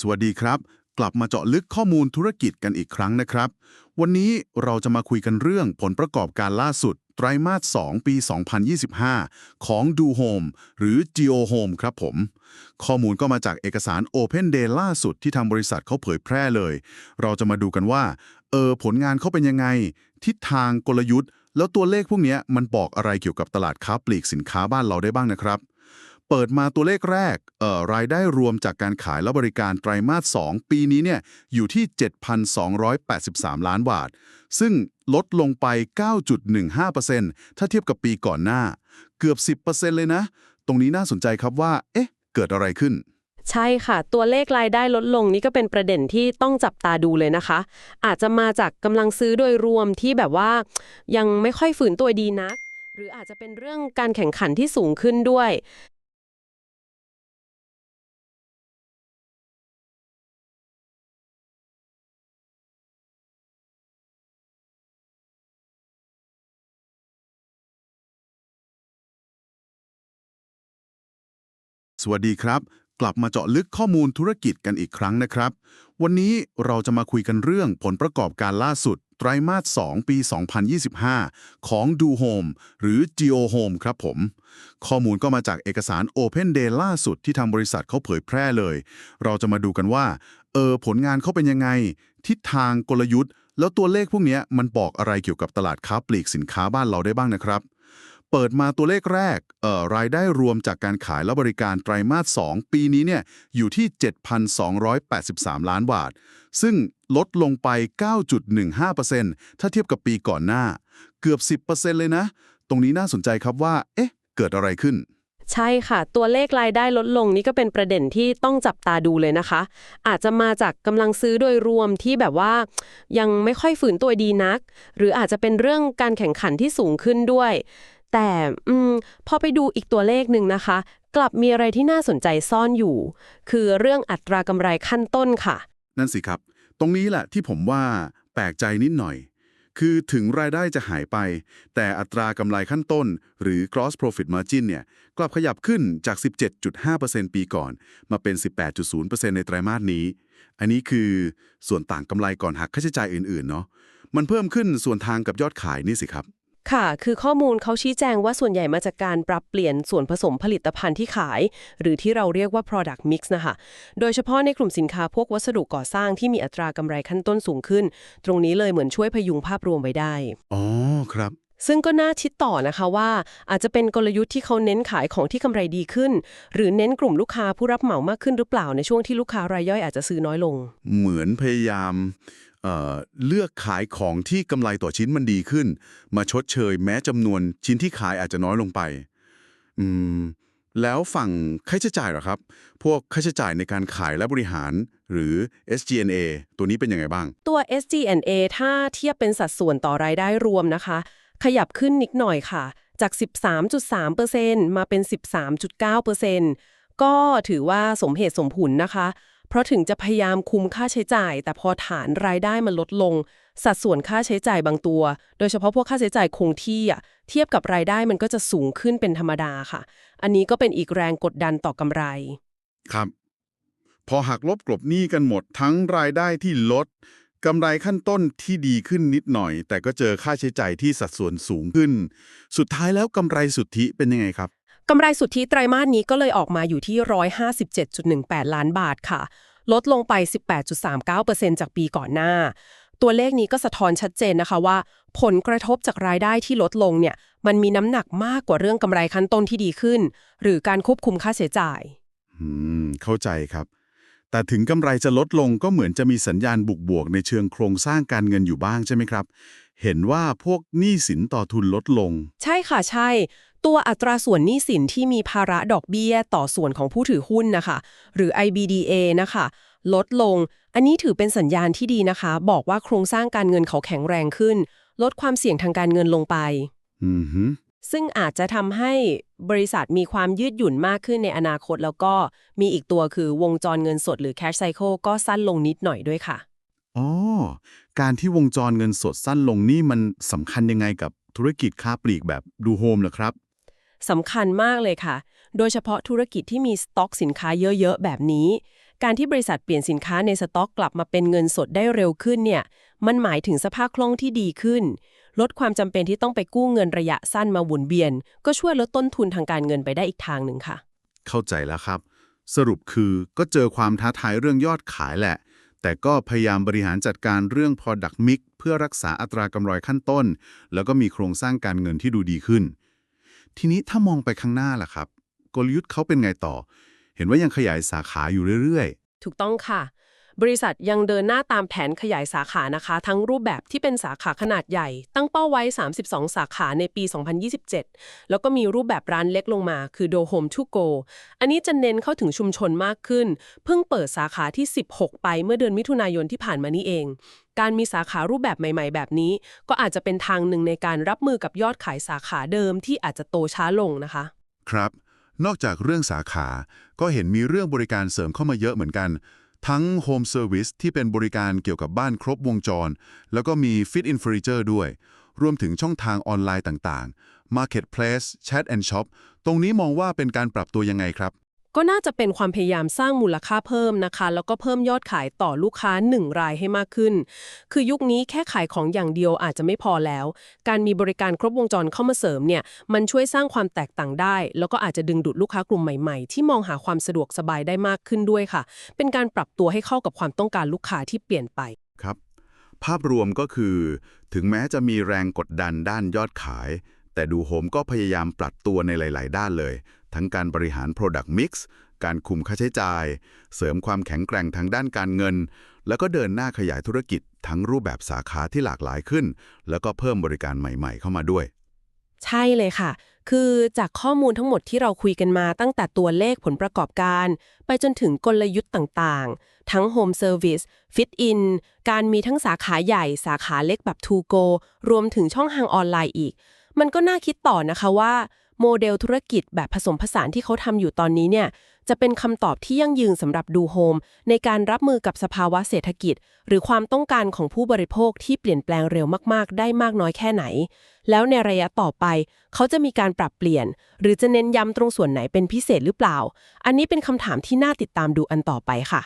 สวัสดีครับ กลับมาเจาะลึกข้อมูลธุรกิจกันอีกครั้งนะครับ วันนี้เราจะมาคุยกันเรื่องผลประกอบการล่าสุด ไตรมาส 2 ปี 2025 ของ Do Home หรือ Geo Home ครับผม ข้อมูลก็มาจากเอกสาร Open Day ล่าสุดที่ทางบริษัทเขาเผยแพร่เลย เราจะมาดูกันว่า เออ ผลงานเขาเป็นยังไง ทิศทางกลยุทธ์ แล้วตัวเลขพวกนี้มันบอกอะไรเกี่ยวกับตลาดค้าปลีกสินค้าบ้านเราได้บ้างนะครับ ปิดมาตัวเลขแรกเอ่อรายได้รวมจากการขายและบริการไตรมาส 2 ปีนี้เนี่ยอยู่ที่ 7,283 ล้านบาท ซึ่งลดลงไป 9.15%ถ้าเทียบกับปีก่อนหน้า เกือบ 10%เลยนะ ตรงนี้น่าสนใจครับว่า เอ๊ะ เกิดอะไรขึ้น ใช่ค่ะ ตัวเลขรายได้ลดลงนี่ก็เป็นประเด็นที่ต้องจับตาดูเลยนะคะ อาจจะมาจากกำลังซื้อโดยรวมที่แบบว่า ยังไม่ค่อยฝืนตัวดีนักหรืออาจจะเป็นเรื่องการแข่งขันที่สูงขึ้นด้วย สวัสดีครับ กลับมาเจาะลึกข้อมูลธุรกิจกันอีกครั้งนะครับ วันนี้เราจะมาคุยกันเรื่องผลประกอบการล่าสุด ไตรมาส 2 ปี 2025 ของ Do Home หรือ Geo Home ครับผม ข้อมูลก็มาจากเอกสาร Open Day ล่าสุดที่ทางบริษัทเขาเผยแพร่เลย เราจะมาดูกันว่า เออ ผลงานเขาเป็นยังไง ทิศทางกลยุทธ์ แล้วตัวเลขพวกนี้มันบอกอะไรเกี่ยวกับตลาดค้าปลีกสินค้าบ้านเราได้บ้างนะครับ เปิดมาตัวเลขแรกเอ่อรายได้รวมจากการขายและบริการไตรมาส 2 ปีนี้เนี่ยอยู่ที่ 7,283 ล้านบาท ซึ่งลดลงไป 9.15%ถ้าเทียบกับปีก่อนหน้า เกือบ 10%เลยนะ ตรงนี้น่าสนใจครับว่า เอ๊ะ เกิดอะไรขึ้นใช่ค่ะ ตัวเลขรายได้ลดลงนี่ก็เป็นประเด็นที่ต้องจับตาดูเลยนะคะ อาจจะมาจากกำลังซื้อโดยรวมที่แบบว่า ยังไม่ค่อยฝืนตัวดีนัก หรืออาจจะเป็นเรื่องการแข่งขันที่สูงขึ้นด้วย แต่อืมพอไปดูอีกตัวเลขหนึ่งนะคะ กลับมีอะไรที่น่าสนใจซ่อนอยู่ คือเรื่องอัตรากำไรขั้นต้นค่ะ นั่นสิครับ ตรงนี้แหละที่ผมว่าแปลกใจนิดหน่อย คือถึงรายได้จะหายไป แต่อัตรากำไรขั้นต้น หรือ gross profit margin เนี่ยกลับขยับขึ้นจาก 17.5%ปีก่อน มาเป็น 18.0%ในไตรมาสนี้ อันนี้คือส่วนต่างกำไรก่อนหักค่าใช้จ่ายอื่นๆเนาะมันเพิ่มขึ้นส่วนทางกับยอดขายนี่สิครับ ค่ะ คือข้อมูลเขาชี้แจงว่าส่วนใหญ่มาจากการปรับเปลี่ยนส่วนผสมผลิตภัณฑ์ที่ขาย หรือที่เราเรียกว่า product mix นะคะ โดยเฉพาะในกลุ่มสินค้าพวกวัสดุก่อสร้างที่มีอัตรากำไรขั้นต้นสูงขึ้น ตรงนี้เลยเหมือนช่วยพยุงภาพรวมไว้ได้ อ๋อ ครับ ซึ่งก็น่าคิดต่อนะคะว่า อาจจะเป็นกลยุทธ์ที่เขาเน้นขายของที่กำไรดีขึ้น หรือเน้นกลุ่มลูกค้าผู้รับเหมามากขึ้นหรือเปล่าในช่วงที่ลูกค้ารายย่อยอาจจะซื้อน้อยลง เหมือนพยายามเอ่อ เลือกขายของที่กำไรต่อชิ้นมันดีขึ้น มาชดเชยแม้จำนวนชิ้นที่ขายอาจจะน้อยลงไป อืม แล้วฝั่งค่าใช้จ่ายเหรอครับ พวกค่าใช้จ่ายในการขายและบริหารหรือ SG&A ตัวนี้เป็นยังไงบ้าง ตัว SG&A ถ้าเทียบเป็นสัดส่วนต่อรายได้รวมนะคะ ขยับขึ้นนิดหน่อยค่ะ จาก 13.3%มาเป็น 13.9%ก็ถือว่าสมเหตุสมผลนะคะ ราะถึงจะพยายามคุมค่าใช้จ่าย แต่พอฐานรายได้มันลดลง สัดส่วนค่าใช้จ่ายบางตัว โดยเฉพาะพวกค่าใช้จ่ายคงที่อะเทียบกับรายได้มันก็จะสูงขึ้นเป็นธรรมดาค่ะ อันนี้ก็เป็นอีกแรงกดดันต่อกำไร ครับ พอหักลบกลบหนี้กันหมดทั้งรายได้ที่ลดกำไรขั้นต้นที่ดีขึ้นนิดหน่อย แต่ก็เจอค่าใช้จ่ายที่สัดส่วนสูงขึ้น สุดท้ายแล้วกำไรสุทธิเป็นยังไงครับ กำไรสุทธิไตรมาสนี้ก็เลยออกมาอยู่ที่ 157.18 ล้านบาทค่ะ ลดลงไป 18.39%จากปีก่อนหน้า ตัวเลขนี้ก็สะท้อนชัดเจนนะคะว่า ผลกระทบจากรายได้ที่ลดลงเนี่ย มันมีน้ำหนักมากกว่าเรื่องกำไรขั้นต้นที่ดีขึ้น หรือการควบคุมค่าใช้จ่ายอืมเข้าใจครับ แต่ถึงกำไรจะลดลงก็เหมือนจะมีสัญญาณบุกบวกในเชิงโครงสร้างการเงินอยู่บ้างใช่ไหมครับ เห็นว่าพวกหนี้สินต่อทุนลดลง ใช่ค่ะใช่ ตัวอัตราส่วนหนี้สินที่มีภาระดอกเบี้ยต่อส่วนของผู้ถือหุ้นนะคะ หรือ IBDA นะคะ ลดลง อันนี้ถือเป็นสัญญาณที่ดีนะคะ บอกว่าโครงสร้างการเงินเขาแข็งแรงขึ้น ลดความเสี่ยงทางการเงินลงไป อือฮึซึ่งอาจจะทำให้บริษัทมีความยืดหยุ่นมากขึ้นในอนาคตแล้วก็มีอีกตัวคือวงจรเงินสดหรือ cash cycle ก็สั้นลงนิดหน่อยด้วยค่ะ อ๋อ การที่วงจรเงินสดสั้นลงนี่มันสำคัญยังไงกับธุรกิจค้าปลีกแบบดูโฮมเหรอครับสำคัญมากเลยค่ะ โดยเฉพาะธุรกิจที่มีสต็อกสินค้าเยอะๆ แบบนี้ การที่บริษัทเปลี่ยนสินค้าในสต็อกกลับมาเป็นเงินสดได้เร็วขึ้นเนี่ย มันหมายถึงสภาพคล่องที่ดีขึ้น ลดความจำเป็นที่ต้องไปกู้เงินระยะสั้นมาหมุนเวียน ก็ช่วยลดต้นทุนทางการเงินไปได้อีกทางหนึ่งค่ะ เข้าใจแล้วครับ สรุปคือก็เจอความท้าทายเรื่องยอดขายแหละ แต่ก็พยายามบริหารจัดการเรื่องพอดักมิกเพื่อรักษาอัตรากำไรขั้นต้น แล้วก็มีโครงสร้างการเงินที่ดูดีขึ้น ทีนี้ถ้ามองไปข้างหน้าล่ะครับ กลยุทธ์เขาเป็นไงต่อ เห็นว่ายังขยายสาขาอยู่เรื่อยถูกต้องค่ะ บริษัทยังเดินหน้าตามแผนขยายสาขานะคะ ทั้งรูปแบบที่เป็นสาขาขนาดใหญ่ ตั้งเป้าไว้ 32 สาขาในปี 2027 แล้วก็มีรูปแบบร้านเล็กลงมา คือ Do Home to Go อันนี้จะเน้นเข้าถึงชุมชนมากขึ้น เพิ่งเปิดสาขาที่ 16 ไปเมื่อเดือนมิถุนายนที่ผ่านมานี้เอง การมีสาขารูปแบบใหม่ ๆ แบบนี้ ก็อาจจะเป็นทางหนึ่งในการรับมือกับยอดขายสาขาเดิมที่อาจจะโตช้าลงนะคะ ครับ นอกจากเรื่องสาขา ก็เห็นมีเรื่องบริการเสริมเข้ามาเยอะเหมือนกัน ทั้ง Home Service ที่เป็นบริการเกี่ยวกับบ้านครบวงจร แล้วก็มี Fit in Furniture ด้วย รวมถึงช่องทางออนไลน์ต่างๆ Marketplace Chat and Shop ตรงนี้มองว่าเป็นการปรับตัวยังไงครับ ก็น่าจะเป็นความพยายามสร้างมูลค่าเพิ่มนะคะ แล้วก็เพิ่มยอดขายต่อลูกค้า 1 รายให้มากขึ้น คือยุคนี้แค่ขายของอย่างเดียวอาจจะไม่พอแล้ว การมีบริการครบวงจรเข้ามาเสริมเนี่ยมันช่วยสร้างความแตกต่างได้ แล้วก็อาจจะดึงดูดลูกค้ากลุ่มใหม่ๆ ที่มองหาความสะดวกสบายได้มากขึ้นด้วยค่ะ เป็นการปรับตัวให้เข้ากับความต้องการลูกค้าที่เปลี่ยนไปครับ ภาพรวมก็คือ ถึงแม้จะมีแรงกดดันด้านยอดขาย แต่ดูโฮมก็พยายามปรับตัวในหลาย ๆ ด้านเลย ทั้งการบริหาร Product Mix การคุมค่าใช้จ่าย เสริมความแข็งแกร่งทางด้านการเงิน แล้วก็เดินหน้าขยายธุรกิจ ทั้งรูปแบบสาขาที่หลากหลายขึ้น แล้วก็เพิ่มบริการใหม่ ๆ เข้ามาด้วย ใช่เลยค่ะ คือจากข้อมูลทั้งหมดที่เราคุยกันมาตั้งแต่ตัวเลขผลประกอบการ ไปจนถึงกลยุทธ์ต่างๆ ทั้ง Home Service Fit In การมีทั้งสาขาใหญ่สาขาเล็กแบบ To Go รวมถึงช่องทางออนไลน์อีก มันก็น่าคิดต่อนะคะว่า โมเดลธุรกิจแบบผสมผสานที่เขาทำอยู่ตอนนี้เนี่ยจะเป็นคำตอบที่ยั่งยืนสำหรับดูโฮมในการรับมือกับสภาวะเศรษฐกิจ หรือความต้องการของผู้บริโภคที่เปลี่ยนแปลงเร็วมากๆ ได้มากน้อยแค่ไหน แล้วในระยะต่อไป เขาจะมีการปรับเปลี่ยน หรือจะเน้นย้ำตรงส่วนไหนเป็นพิเศษหรือเปล่า อันนี้เป็นคำถามที่น่าติดตามดูอันต่อไปค่ะ